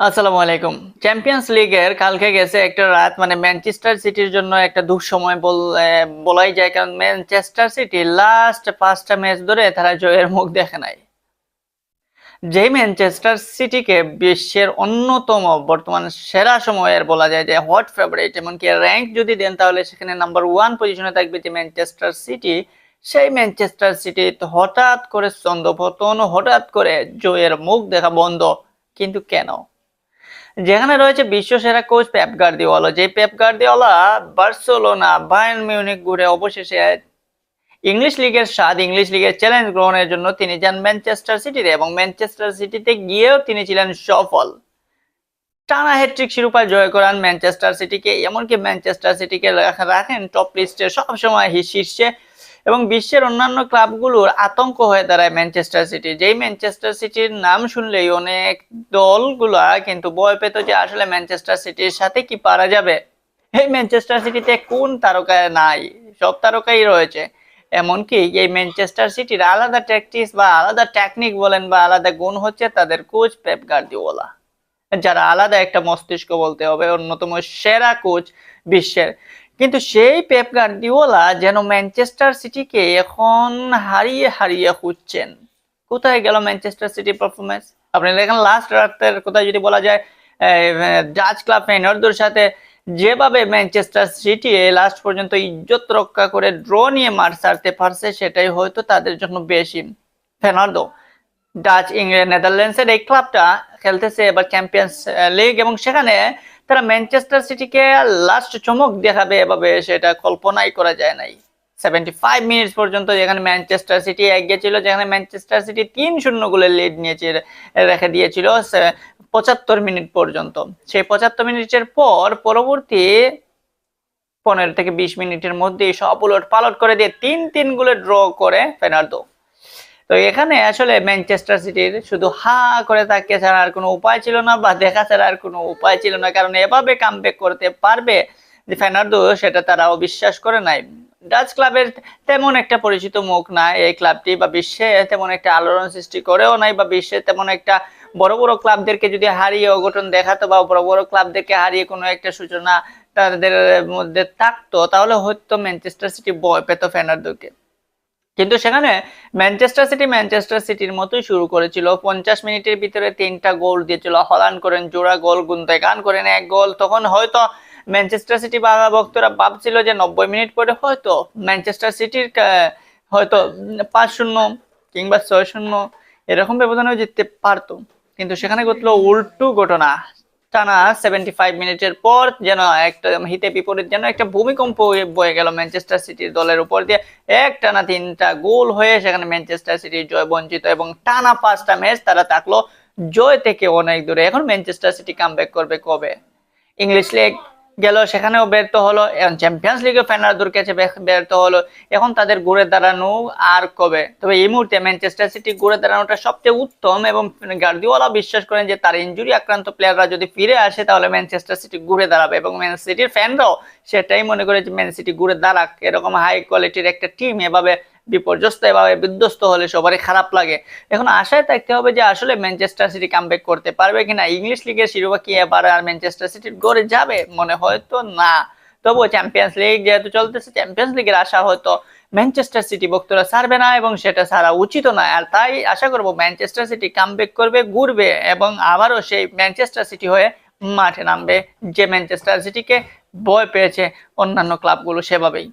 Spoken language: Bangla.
আসসালামু আলাইকুম। চ্যাম্পিয়ন্স লিগের কালকে গেছে একটা রাত মানে ম্যানচেস্টার সিটির জন্য একটা দুঃসময় বল- বলাই যায়, কারণ ম্যানচেস্টার সিটি লাস্ট পাঁচটা ম্যাচ ধরে তারা জয়ের মুখ দেখে নাই। যে ম্যানচেস্টার সিটিকে বিশ্বের অন্যতম বর্তমান সেরা সময়ের বলা যায় যে হট ফেভারিট এমনকি র্যাঙ্ক যদি দেন, তাহলে সেখানে নাম্বার ওয়ান পজিশনে থাকবে যে ম্যানচেস্টার সিটি সেই ম্যানচেস্টার সিটি হঠাৎ করে ছন্দপতন, হঠাৎ করে জয়ের মুখ দেখা বন্ধ। কিন্তু কেন? যেখানে রয়েছে বিশ্বসেরা কোচ পেপ গার্দিওয়ালা, যে Pep Guardiola Barcelona, Bayern Munich ঘুরে অবশেষে ইংলিশ লিগের স্বাদ, ইংলিশ লিগের চ্যালেঞ্জ গ্রহণের জন্য তিনি যান ম্যানচেস্টার সিটিতে এবং ম্যানচেস্টার সিটিতে গিয়েও তিনি ছিলেন সফল। টানা হ্যাট্রিক শিরোপা জয় করান ম্যানচেস্টার সিটিকে, এমনকি ম্যানচেস্টার সিটিকে রাখা- রাখেন টপ লিস্টে সবসময় শীর্ষে এবং বিশ্বের অন্যান্য ক্লাবগুলোর আতঙ্ক হয়ে দাঁড়ায় ম্যানচেস্টার সিটি। যেই ম্যানচেস্টার সিটির নাম শুনলেই অনেক দলগুলা কিন্তু ভয় পেত যে আসলে ম্যানচেস্টার সিটির সাথে কি পারা যাবে। এই ম্যানচেস্টার সিটিতে কোন তারকা নাই, সব তারকাই রয়েছে। এমনকি এই ম্যানচেস্টার সিটির আলাদা ট্যাকটিক্স বা আলাদা টেকনিক বলেন বা আলাদা গুণ হচ্ছে তাদের কোচ পেপ গার্দিওলা যারা আলাদা একটা মস্তিষ্ক বলতে হবে অন্যতম সেরা কোচ বিশ্বের। কিন্তু সেই পেপ গার্দিওলা যেন ম্যানচেস্টার সিটিকে এখন হারিয়ে হারিয়ে খুঁজছেন। কোথায় গেল ম্যানচেস্টার সিটি পারফরমেন্স আপনি দেখেন লাস্ট রাতের কোথায় যদি বলা যায় ডাচ ক্লাব ফেনার্দোর সাথে যেভাবে ম্যানচেস্টার সিটি লাস্ট পর্যন্ত ইজ্জত রক্ষা করে ড্র নিয়ে মার সারতে পারছে, সেটাই হয়তো তাদের জন্য বেশি। ফেনার্দো ডাচ ইংল্যান্ড নেদারল্যান্ডসের এই ক্লাবটা খেলতেছে এবার চ্যাম্পিয়ন্স লিগ এবং সেখানে তারা ম্যানচেস্টার সিটিকে লাস্ট চমক দেখাবে এভাবে, সেটা কল্পনাই করা যায় নাই। সেভেন্টি ফাইভ মিনিটস পর্যন্ত যেখানে ম্যানচেস্টার সিটি এগিয়ে ছিল যেখানে ম্যানচেস্টার সিটি তিন শূন্য গোলের লিড নিয়েছে, রেখে দিয়েছিল পঁচাত্তর মিনিট পর্যন্ত। সেই পঁচাত্তর মিনিটের পর পরবর্তী পনেরো থেকে বিশ মিনিটের মধ্যে সব উলট পালট করে দিয়ে তিন তিন গোলে ড্র করে ফেনার্দো তো এখানে আসলে ম্যানচেস্টার সিটির শুধু হা করে তাকিয়ে ছাড়া আর কোনো উপায় ছিল না বা দেখা ছাড়া আর কোনো উপায় ছিল না। কারণ এভাবে কামব্যাক করতে পারবে যে ফেনার্দো সেটা তারাও বিশ্বাস করে নাই। ডাচ ক্লাবের তেমন একটা পরিচিত মুখ না এই ক্লাবটি বা বিশ্বে তেমন একটা আলোড়ন সৃষ্টি করেও নাই বা বিশ্বে তেমন একটা বড় বড় ক্লাবদেরকে যদি হারিয়ে অঘটন দেখাতো বা বড় বড় ক্লাবদেরকে হারিয়ে কোনো একটা সূচনা তাদের মধ্যে থাকতো, তাহলে হয়তো ম্যানচেস্টার সিটি বয় পেত ফেনার্দোকে কিন্তু সেখানে ম্যানচেস্টার সিটি ম্যানচেস্টার সিটির মতোই শুরু করেছিল। পঞ্চাশ মিনিটের ভিতরে তিনটা গোল দিয়েছিল। হলান করেন, জোড়া গোল গুন্তেগান করেন, এক গোল। তখন হয়তো ম্যানচেস্টার সিটি বাংলা ভক্তরা ভাবছিল যে নব্বই মিনিট পরে হয়তো ম্যানচেস্টার সিটির হয়তো পাঁচ শূন্য কিংবা ছয় শূন্য এরকম ব্যবধানেও জিততে পারতো। কিন্তু সেখানে ঘটলো উল্টো ঘটনা। টানা সেভেন্টি ফাইভ মিনিটের পর যেন একটা হিতে বিপরীত, যেন একটা ভূমিকম্প বয়ে গেল ম্যানচেস্টার সিটির দলের উপর দিয়ে। এক টানা তিনটা গোল হয়ে সেখানে ম্যানচেস্টার সিটি জয় বঞ্চিত এবং টানা পাঁচটা ম্যাচ তারা থাকল জয় থেকে অনেক দূরে। এখন ম্যানচেস্টার সিটি কামব্যাক করবে কবে? ইংলিশ লিগ গেল, সেখানেও ব্যর্থ হলো, এখন চ্যাম্পিয়ন্স লিগে ফেনার্দোর কাছে ব্যর্থ হলো। এখন তাদের ঘুরে দাঁড়ানো আর কবে? তবে এই মুহূর্তে ম্যানচেস্টার সিটি ঘুরে দাঁড়ানোটা সবচেয়ে উত্তম এবং গার্দিওয়ালা বিশ্বাস করেন যে তার ইনজুরি আক্রান্ত প্লেয়াররা যদি ফিরে আসে, তাহলে ম্যানচেস্টার সিটি ঘুরে দাঁড়াবে এবং ম্যান সিটির ফ্যানরাও সেটাই মনে করে যে ম্যান সিটি ঘুরে দাঁড়াক। এরকম হাই কোয়ালিটির একটা টিম এভাবে বিপর্যস্ত এভাবে বিধ্বস্ত হলে সবারই খারাপ লাগে। এখন আশায় থাকতে হবে যে আসলে ম্যানচেস্টার সিটি কামব্যাক করতে পারবে কিনা। ইংলিশ লিগের শিরোপা কি এবার আর ম্যানচেস্টার সিটির গড়ে যাবে? মনে হয়তো না। তবুও চ্যাম্পিয়ন্স লিগ যেহেতু চলতেছে চ্যাম্পিয়ন্স লিগের আশা হয়তো ম্যানচেস্টার সিটি ভক্তরা ছাড়বে না এবং সেটা ছাড়া উচিত নয়। আর তাই আশা করব ম্যানচেস্টার সিটি কামব্যাক করবে, ঘুরবে এবং আবারও সেই ম্যানচেস্টার সিটি হয়ে মাঠে নামবে, যে ম্যানচেস্টার সিটিকে ভয় পেয়েছে অন্যান্য ক্লাবগুলো সেভাবেই।